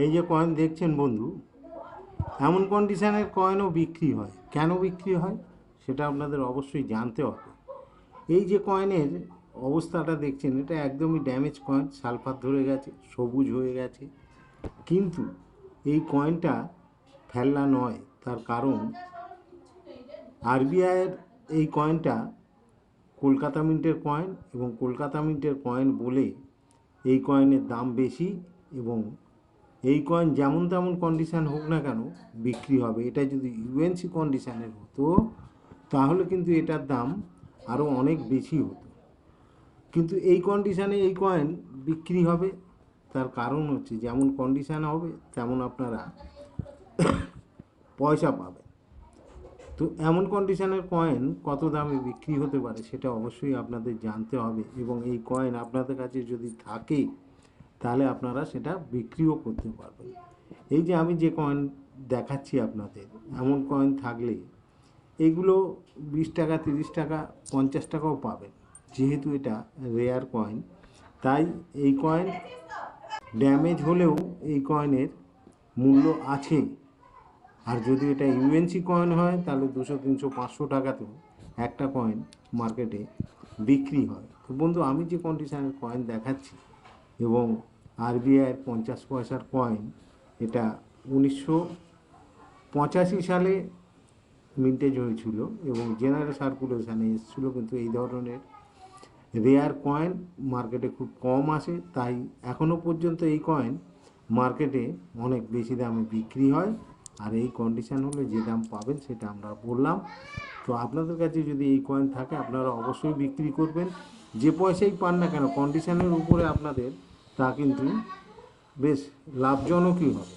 এই যে কয়েন দেখছেন বন্ধু, এমন কন্ডিশনের কয়েনও বিক্রি হয়। কেন বিক্রি হয়? সেটা আপনাদের অবশ্যই জানতে হবে। এই যে কয়েনের অবস্থাটা দেখছেন, এটা একদমই ড্যামেজ কয়েন সালফার ধরে গেছে, সবুজ হয়ে গেছে। কিন্তু এই কয়েনটা ফেল্লা নয়, তার কারণ আরবিআইয়ের এই কয়েনটা কলকাতা মিন্টের কয়েন এবং কলকাতা মিন্টের কয়েন বলে এই কয়েনের দাম বেশি এবং এই কয়েন যেমন তেমন কন্ডিশান হোক না কেন বিক্রি হবে। এটা যদি ইউএনসি কন্ডিশানের হতো, তাহলে কিন্তু এটার দাম আরও অনেক বেশি হতো। কিন্তু এই কন্ডিশানে এই কয়েন বিক্রি হবে, তার কারণ হচ্ছে যেমন কন্ডিশান হবে, তেমন আপনারা পয়সা পাবেন। তো এমন কন্ডিশনের কয়েন কত দামে বিক্রি হতে পারে, সেটা অবশ্যই আপনাদের জানতে হবে এবং এই কয়েন আপনাদের কাছে যদি থাকে তাহলে আপনারা সেটা বিক্রিও করতে পারবেন। এই যে আমি যে কয়েন দেখাচ্ছি আপনাদের, এমন কয়েন থাকলে এগুলো বিশ টাকা, তিরিশ টাকা, পঞ্চাশ টাকাও পাবেন। যেহেতু এটা রেয়ার কয়েন তাই এই কয়েন ড্যামেজ হলেও এই কয়েনের মূল্য আছে। আর যদি এটা ইউএনসি কয়েন হয়, তাহলে দুশো, তিনশো, পাঁচশো টাকাতেও একটা কয়েন মার্কেটে বিক্রি হয়। তো বন্ধু, আমি যে কন্ডিশনের কয়েন দেখাচ্ছি এবং আরবিআইয়ের পঞ্চাশ পয়সার কয়েন এটা উনিশশো পঁচাশি সালে মিন্টেজ হয়েছিল এবং জেনারেল সার্কুলেশানে এসেছিল কিন্তু এই ধরনের রেয়ার কয়েন মার্কেটে খুব কম আসে। তাই এখনও পর্যন্ত এই কয়েন মার্কেটে অনেক বেশি দামে বিক্রি হয়। আর এই কন্ডিশান হলে যে দাম পাবেন সেটা আমরা বললাম। তো আপনাদের কাছে যদি এই কয়েন থাকে, আপনারা অবশ্যই বিক্রি করবেন। যে পয়সাই পান না কেন কন্ডিশানের উপরে আপনাদের তা কিন্তু বেশ লাভজনকই হবে।